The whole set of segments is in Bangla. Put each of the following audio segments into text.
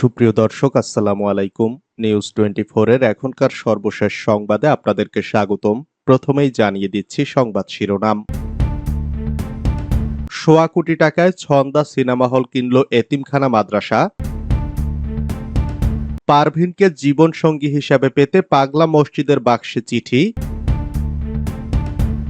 সুপ্রিয় দর্শক, আসসালামু আলাইকুম। নিউজ টোয়েন্টি এর এখনকার সর্বশেষ সংবাদে আপনাদেরকে স্বাগতম। প্রথমেই জানিয়ে দিচ্ছি সংবাদ শিরোনাম। সোয়া কোটি টাকায় ছন্দা সিনেমা হল কিনল এতিমখানা মাদ্রাসা। পারভিনকে জীবন সঙ্গী হিসাবে পেতে পাগলা মসজিদের বাক্সে চিঠি।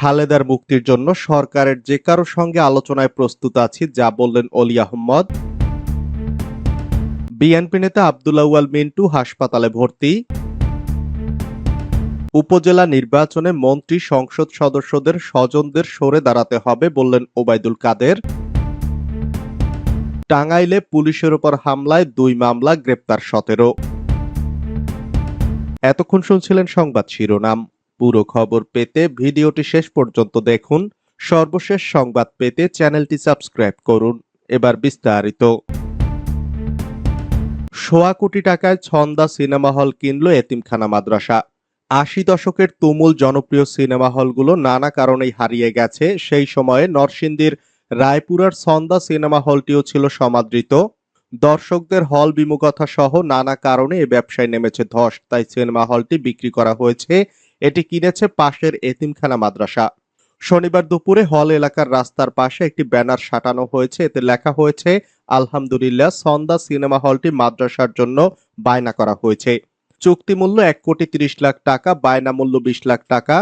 খালেদার মুক্তির জন্য সরকারের যে কারও সঙ্গে আলোচনায় প্রস্তুত আছি, যা বললেন অলি আহম্মদ বিএনপি নেতা আবদুল্লাহ ওয়াল মিন্টু হাসপাতালে ভর্তি। উপজেলা নির্বাচনে মন্ত্রী সংসদ সদস্যদের স্বজনদের সরে দাঁড়াতে হবে বললেন ওবায়দুল কাদের। টাঙ্গাইলে পুলিশের ওপর হামলায় দুই মামলা, গ্রেপ্তার সতেরো। এতক্ষণ শুনছিলেন সংবাদ শিরোনাম। পুরো খবর পেতে ভিডিওটি শেষ পর্যন্ত দেখুন। সর্বশেষ সংবাদ পেতে চ্যানেলটি সাবস্ক্রাইব করুন। এবার বিস্তারিত। সোয়া কোটি টাকায় ছন্দা সিনেমা হল কিনল এতিমখানা মাদ্রাসা। আশি দশকের তুমুল জনপ্রিয় সিনেমা হলগুলো নানা কারণেই হারিয়ে গেছে। সেই সময়ে নরসিংদীর রায়পুরার ছন্দা সিনেমা হলটিও ছিল সমাদৃত। দর্শকদের হল বিমুখতা সহ নানা কারণে এ ব্যবসায় নেমেছে ধস। তাই সিনেমা হলটি বিক্রি করা হয়েছে। এটি কিনেছে পাশের এতিমখানা মাদ্রাসা। শনিবার দুপুরে হল এলাকার রাস্তার পাশে একটি ব্যানার সাটানো হয়েছে। এতে লেখা হয়েছে, আলহামদুলিল্লাহ সন্দা সিনেমা হলটি মাদ্রাসার জন্য বায়না করা হয়েছে। চুক্তি মূল্য এক কোটি তিরিশ লাখ টাকা, বায়না মূল্য বিশ লাখ টাকা।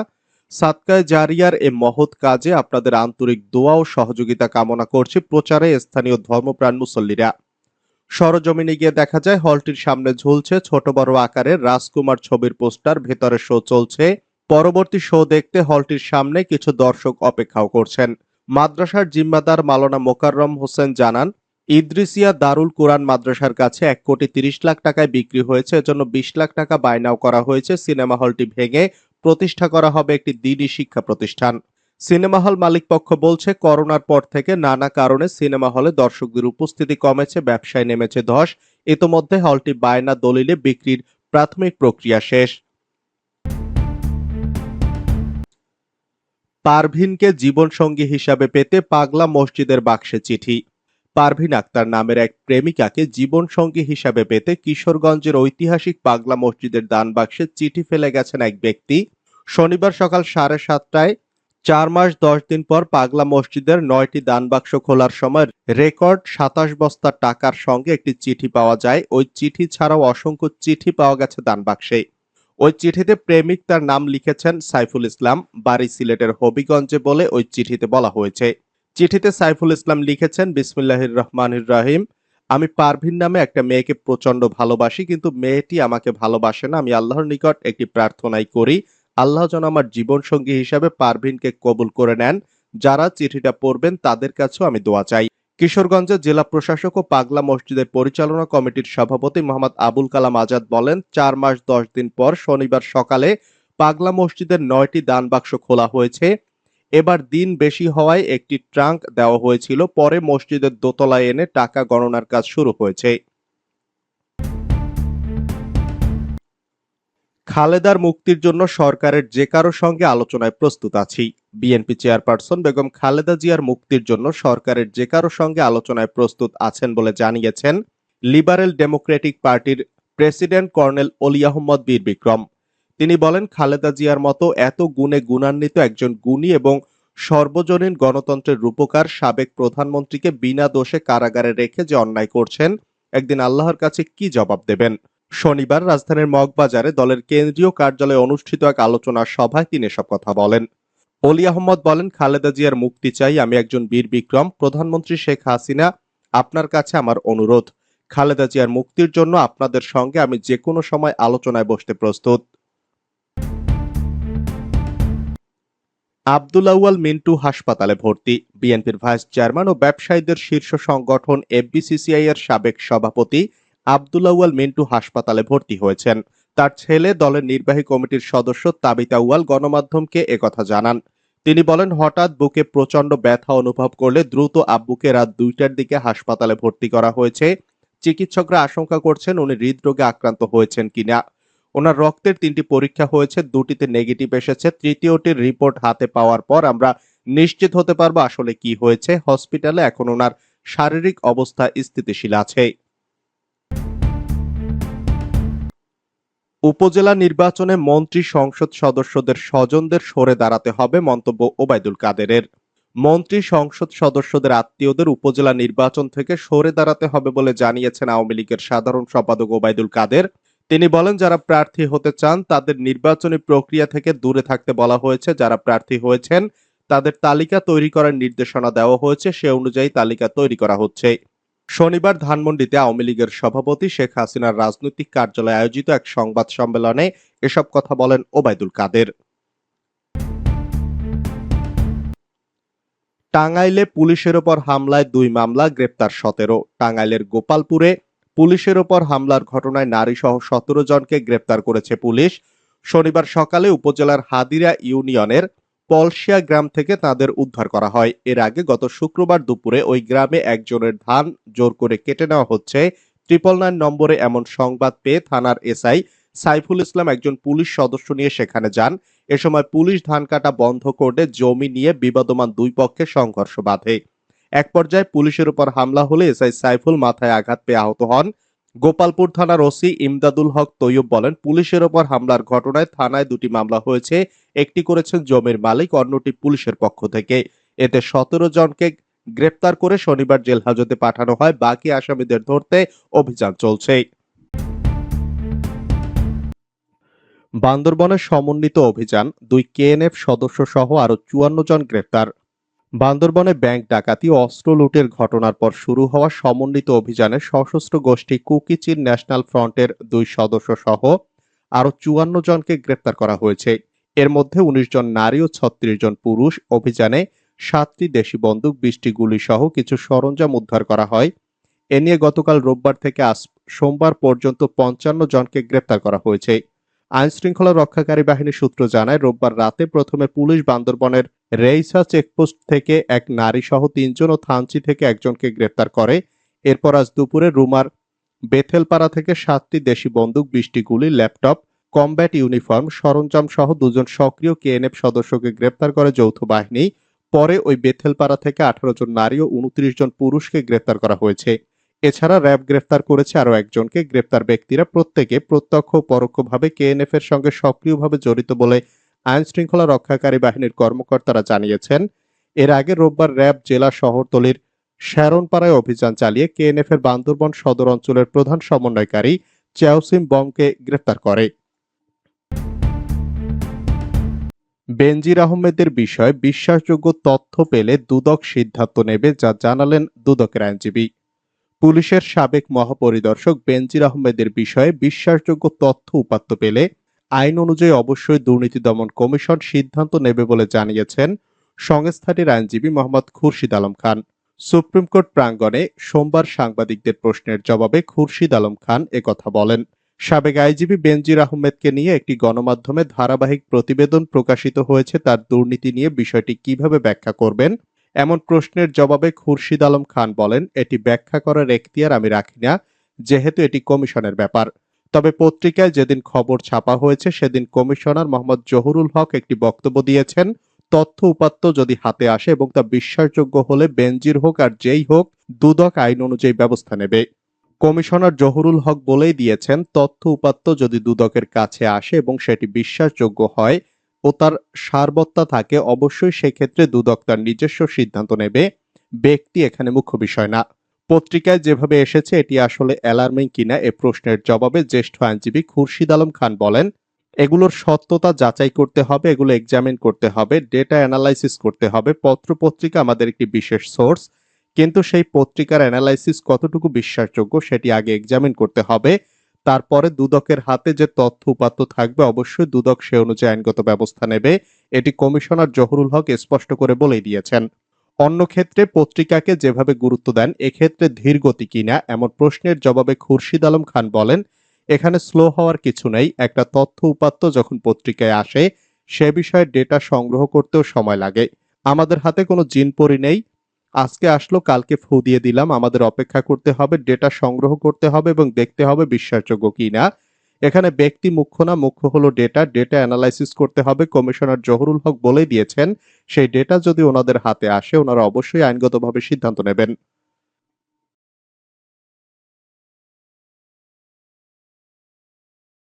সাতকায় জারিয়ার এ মহৎ কাজে আপনাদের আন্তরিক দোয়া ও সহযোগিতা কামনা করছি। প্রচারে স্থানীয় ধর্মপ্রাণ মুসল্লিরা। সরজমিনে গিয়ে দেখা যায়, হলটির সামনে ঝুলছে ছোট বড় আকারের রাজকুমার ছবির পোস্টার। ভেতরে শো চলছে। পরবর্তী শো দেখতে হলটির সামনে কিছু দর্শক অপেক্ষাও করছেন। মাদ্রাসার জিম্মাদার মালানা মোকাররম হোসেন জানান ইদ্রিসিয়া দারুল কোরআন মাদ্রাসার কাছে এক কোটি তিরিশ লাখ টাকায় বিক্রি হয়েছে। এজন্য বিশ লাখ টাকা বায়নাও করা হয়েছে। সিনেমা হলটি ভেঙে প্রতিষ্ঠা করা হবে একটি দিনই শিক্ষা প্রতিষ্ঠান। সিনেমা হল মালিক পক্ষ বলছে, করোনার পর থেকে নানা কারণে সিনেমা হলে দর্শকদের উপস্থিতি কমেছে, ব্যবসায় নেমেছে ধস। ইতোমধ্যে হলটি বায়না দলিলে বিক্রির প্রাথমিক প্রক্রিয়া শেষ। পারভিনকে জীবনসঙ্গী হিসাবে পেতে পাগলা মসজিদের বাক্সে চিঠি। পারভিন আক্তার নামের এক প্রেমিকাকে জীবনসঙ্গী হিসাবে পেতে কিশোরগঞ্জের ঐতিহাসিক পাগলা মসজিদের দান বাক্সে চিঠি ফেলে গেছেন এক ব্যক্তি। শনিবার সকাল সাড়ে সাতটায় চার মাস দশ দিন পর পাগলা মসজিদের নয়টি দান বাক্স খোলার সময় রেকর্ড সাতাশ বস্তা টাকার সঙ্গে একটি চিঠি পাওয়া যায়। ওই চিঠি ছাড়াও অসংখ্য চিঠি পাওয়া গেছে দান বাক্সে। ওই চিঠিতে প্রেমিক তার নাম লিখেছেন সাইফুল ইসলাম, বাড়ি সিলেটের হবিগঞ্জে বলে ওই চিঠিতে বলা হয়েছে। চিঠিতে সাইফুল ইসলাম লিখেছেন, বিসমিল্লাহির রহমানির রাহিম, আমি পারভিন নামে একটা মেয়েকে প্রচণ্ড ভালোবাসি, কিন্তু মেয়েটি আমাকে ভালোবাসে না। আমি আল্লাহর নিকট একটি প্রার্থনাই করি, আল্লাহ যেন আমার জীবন সঙ্গী হিসাবে পারভিনকে কবুল করে নেন। যারা চিঠিটা পড়বেন তাদের কাছেও আমি দোয়া চাই। কিশোরগঞ্জের জেলা প্রশাসক ও পাগলা মসজিদের পরিচালনা কমিটির সভাপতি মোহাম্মদ আবুল কালাম আজাদ বলেন, চার মাস দশ দিন পর শনিবার সকালে পাগলা মসজিদের নয়টি দান বাক্স খোলা হয়েছে। এবার দিন বেশি হওয়ায় একটি ট্রাঙ্ক দেওয়া হয়েছিল, পরে মসজিদের দোতলায় এনে টাকা গণনার কাজ শুরু হয়েছে। খালেদার মুক্তির জন্য সরকারের যে কারও সঙ্গে আলোচনায় প্রস্তুত আছি। বিএনপি চেয়ারপারসন বেগম খালেদা জিয়ার মুক্তির জন্য সরকারের যে কারও সঙ্গে আলোচনায় প্রস্তুত আছেন বলে জানিয়েছেন লিবারেল ডেমোক্রেটিক পার্টির প্রেসিডেন্ট কর্নেল অলি আহমদ বীর বিক্রম। তিনি বলেন, খালেদা জিয়ার মতো এত গুণে গুণান্বিত একজন গুণী এবং সর্বজনীন গণতন্ত্রের রূপকার সাবেক প্রধানমন্ত্রীকে বিনা দোষে কারাগারে রেখে যে অন্যায় করছেন, একদিন আল্লাহর কাছে কি জবাব দেবেন? শনিবার রাজধানীর মগবাজারে দলের কেন্দ্রীয় কার্যালয়ে অনুষ্ঠিত এক আলোচনা সভায় তিনি এসব কথা বলেন। অলি আহমদ বলেন, খালেদা জিয়ার মুক্তি চাই, আমি একজন বীর বিক্রম, প্রধানমন্ত্রী শেখ হাসিনা, আপনার কাছে আমার অনুরোধ। খালেদা জিয়ার মুক্তির জন্য আপনাদের সঙ্গে আমি যে কোনো সময় আলোচনায় বসতে প্রস্তুত। আব্দুল আউয়াল মিন্টু হাসপাতালে ভর্তি। বিএনপির ভাইস চেয়ারম্যান ও ব্যবসায়ীদের শীর্ষ সংগঠন এফবিসিসিআই এর সাবেক সভাপতি আব্দুল আউয়াল মিন্টু হাসপাতালে ভর্তি হয়েছেন। তার ছেলে দলের নির্বাহী কমিটির সদস্য তাবিতা উয়াল গণমাধ্যমকে একথা জানান। তিনি বলেন, হঠাৎ বুকে প্রচণ্ড ব্যথা অনুভব করলে দ্রুত আব্বুকে রাত দুইটার দিকে হাসপাতালে ভর্তি করা হয়েছে। চিকিৎসকরা আশঙ্কা করছেন উনি হৃদরোগে আক্রান্ত হয়েছেন কিনা। ওনার রক্তের তিনটি পরীক্ষা হয়েছে, দুটিতে নেগেটিভ এসেছে, তৃতীয়টির রিপোর্ট হাতে পাওয়ার পর আমরা নিশ্চিত হতে পারব আসলে কি হয়েছে। হসপিটালে এখন ওনার শারীরিক অবস্থা স্থিতিশীল আছে। উপজেলা নির্বাচনে মন্ত্রী সংসদ সদস্যদের স্বজনদের সরে দাঁড়াতে হবে মন্তব্য ওবায়দুল কাদেরের। মন্ত্রী সংসদ সদস্যদের আত্মীয়দের উপজেলা নির্বাচন থেকে সরে দাঁড়াতে হবে বলে জানিয়েছেন আওয়ামী লীগের সাধারণ সম্পাদক ওবায়দুল কাদের। তিনি বলেন, যারা প্রার্থী হতে চান, তাদের নির্বাচনী প্রক্রিয়া থেকে দূরে থাকতে বলা হয়েছে। যারা প্রার্থী হয়েছেন, তাদের তালিকা তৈরি করার নির্দেশনা দেওয়া হয়েছে। সে অনুযায়ী তালিকা তৈরি করা হচ্ছে। শনিবার ধানমন্ডিতে আওয়ামী লীগের সভাপতি শেখ হাসিনার রাজনৈতিক কার্যালয়ে আয়োজিত এক সংবাদ সম্মেলনে এসব কথা বলেন ওবায়দুল কাদের। টাঙ্গাইলে পুলিশের ওপর হামলায় দুই মামলা, গ্রেপ্তার সতেরো। টাঙ্গাইলের গোপালপুরে পুলিশের ওপর হামলার ঘটনায় নারী সহ সতেরো জনকে গ্রেপ্তার করেছে পুলিশ। শনিবার সকালে উপজেলার হাদিরা ইউনিয়নের পলসিয়া গ্রাম থেকে তাদের উদ্ধার করা হয়। এর আগে গত শুক্রবার দুপুরে ওই গ্রামে একজনের ধান জোর করে কেটে নেওয়া হচ্ছে। ট্রিপল নাইন নম্বরে এমন সংবাদ পেয়ে থানার এসআই সাইফুল ইসলাম একজন পুলিশ সদস্য নিয়ে সেখানে যান। এ সময় পুলিশ ধান কাটা বন্ধ করে জমি নিয়ে বিবাদমান দুই পক্ষে সংঘর্ষ বাধে। এক পর্যায়ে পুলিশের উপর হামলা হলে এসআই সাইফুল মাথায় আঘাত পেয়ে আহত হন। গোপালপুর থানার ওসি ইমদাদুল হক তৈয়ব বলেন, পুলিশের ওপর হামলার ঘটনায় থানায় দুটি মামলা হয়েছে। একটি করেছেন জমির মালিক, অন্যটি পুলিশের পক্ষ থেকে। এতে সতেরো জনকে গ্রেপ্তার করে শনিবার জেল হাজতে পাঠানো হয়। বাকি আসামিদের ধরতে অভিযান চলছে। বান্দরবনের সমন্বিত অভিযান, দুই কেএনএফ সদস্য সহ আরও চুয়ান্ন জন গ্রেপ্তার। বান্দরবনে ব্যাংক ডাকাতি অস্ত্র লুটের ঘটনার পর শুরু হওয়া সমন্বিত অভিযানে সশস্ত্র গোষ্ঠী কুকিচিন ন্যাশনাল ফ্রন্টের দুই সদস্য সহ আরও চুয়ান্ন জনকে গ্রেপ্তার করা হয়েছে। এর মধ্যে উনিশ জন নারী ও ছত্রিশ জন পুরুষ। অভিযানে সাতটি দেশি বন্দুক, বিশটি গুলি সহ কিছু সরঞ্জাম উদ্ধার করা হয়। এ নিয়ে গতকাল রোববার থেকে আজ সোমবার পর্যন্ত পঞ্চান্ন জনকে গ্রেপ্তার করা হয়েছে। আইন শৃঙ্খলা রক্ষাকারী বাহিনী সূত্র জানায়, রোববার রাতে প্রথমে পুলিশ বান্দরবনের রেইসা চেকপোস্ট থেকে এক নারী সহ তিনজন ও থানচি থেকে একজনকে গ্রেপ্তার করে। এরপর আজ দুপুরে রুমার বেথেলপাড়া থেকে সাতটি দেশি বন্দুক, বিশটি গুলি, ল্যাপটপ, কমব্যাট ইউনিফর্ম সরঞ্জাম সহ দুজন সক্রিয় কেএনএফ সদস্যকে গ্রেপ্তার করে যৌথ বাহিনী। পরে ওই বেথেলপাড়া থেকে আঠারো জন নারী ও উনত্রিশ জন পুরুষকে গ্রেপ্তার করা হয়েছে। এছাড়া র্যাব গ্রেফতার করেছে আরও একজনকে। গ্রেপ্তার ব্যক্তিরা প্রত্যেকে প্রত্যক্ষ পরোক্ষভাবে কেএনএফ এর সঙ্গে সক্রিয়ভাবে জড়িত বলে আইন শৃঙ্খলা রক্ষাকারী বাহিনীর কর্মকর্তারা জানিয়েছেন, এর আগে রোববার র্যাব জেলা শহরতলির শ্যারনপাড়ায় অভিযান চালিয়ে কেএনএফ এর বান্দরবন সদর অঞ্চলের প্রধান সমন্বয়কারী চেওসিম বংকে গ্রেপ্তার করে। বেনজির আহমেদের বিষয়ে বিশ্বাসযোগ্য তথ্য পেলে দুদক সিদ্ধান্ত নেবে যা জানালেন দুদকের আইনজীবী। পুলিশের সাবেক মহাপরিদর্শক বেনজির আহমেদের বিষয়ে বিশ্বাসযোগ্য তথ্য উপাত্ত পেলে আইন অনুযায়ী অবশ্যই দুর্নীতি দমন কমিশন সিদ্ধান্ত নেবে বলে জানিয়েছেন সংস্থাটির আইনজীবী মোহাম্মদ খুরশিদ আলম খান। সুপ্রিম কোর্ট প্রাঙ্গণে সোমবার সাংবাদিকদের প্রশ্নের জবাবে খুরশিদ আলম খান একথা বলেন। সাবেক আইজিপি বেনজির আহমেদকে নিয়ে একটি গণমাধ্যমে ধারাবাহিক প্রতিবেদন প্রকাশিত হয়েছে, তার দুর্নীতি নিয়ে বিষয়টি কীভাবে ব্যাখ্যা করবেন? এমন প্রশ্নের জবাবে খুরশিদ আলম খান বলেন, এটি ব্যাখ্যা করার এখতিয়ার আমি রাখি না, যেহেতু এটি কমিশনের ব্যাপার। তবে পত্রিকায় যেদিন খবর ছাপা হয়েছে, সেদিন কমিশনার মোহাম্মদ জহুরুল হক একটি বক্তব্য দিয়েছেন। তথ্য উপাত্ত যদি হাতে আসে এবং তা বিশ্বাসযোগ্য হলে বেনজির হোক আর যেই হোক, দুদক আইন অনুযায়ী ব্যবস্থা নেবে। কমিশনার জহুরুল হক বলেই দিয়েছেন, তথ্য উপাত্ত যদি দুদকের কাছে আসে এবং সেটি বিশ্বাসযোগ্য হয় ও তার সারবত্তা থাকে, অবশ্যই সেক্ষেত্রে দুদক তার নিজস্ব সিদ্ধান্ত নেবে। ব্যক্তি এখানে মুখ্য বিষয় না। পত্রিকায় যেভাবে এসেছে, এটি আসলে অ্যালার্মিং কিনা এ প্রশ্নের জবাবে জ্যেষ্ঠ আইনজীবী খুরশিদ আলম খান বলেন, এগুলোর সত্যতা যাচাই করতে হবে, এগুলো এক্সামিন করতে হবে ডেটা অ্যানালাইসিস করতে হবে পত্র পত্রিকা আমাদের একটি বিশেষ সোর্স কিন্তু সেই পত্রিকার অ্যানালাইসিস কতটুকু বিশ্বাসযোগ্য সেটি আগে এক্সামিন করতে হবে, তারপরে দুদকের হাতে যে তথ্য উপাত্ত থাকবে অবশ্যই দুদক সে অনুযায়ী আইনগত ব্যবস্থা নেবে। এটি কমিশনার জহুরুল হক স্পষ্ট করে বলেই দিয়েছেন। অন্য ক্ষেত্রে পত্রিকাকে যেভাবে গুরুত্ব দেন, এক্ষেত্রে ধীর গতি কিনা এমন প্রশ্নের জবাবে খুরশিদ আলম খান বলেন, এখানে স্লো হওয়ার কিছু নেই। একটা তথ্য উপাত্ত যখন পত্রিকায় আসে, সে বিষয়ে ডেটা সংগ্রহ করতেও সময় লাগে। আমাদের হাতে কোনো জিনপরি নেই। আজকে আসলো, কালকে ফু দিয়ে দিলাম। আমাদের অপেক্ষা করতে হবে, ডেটা সংগ্রহ করতে হবে এবং দেখতে হবে বিশ্বাসযোগ্য কিনা। এখানে ব্যক্তি মুখ্য না, মুখ্য হলো ডেটা ডেটা অ্যানালাইসিস করতে হবে। কমিশনার জহরুল হক বলেই দিয়েছেন, সেই ডেটা যদি ওনাদের হাতে আসে, ওনারা অবশ্যই আইনগতভাবে সিদ্ধান্ত নেবেন।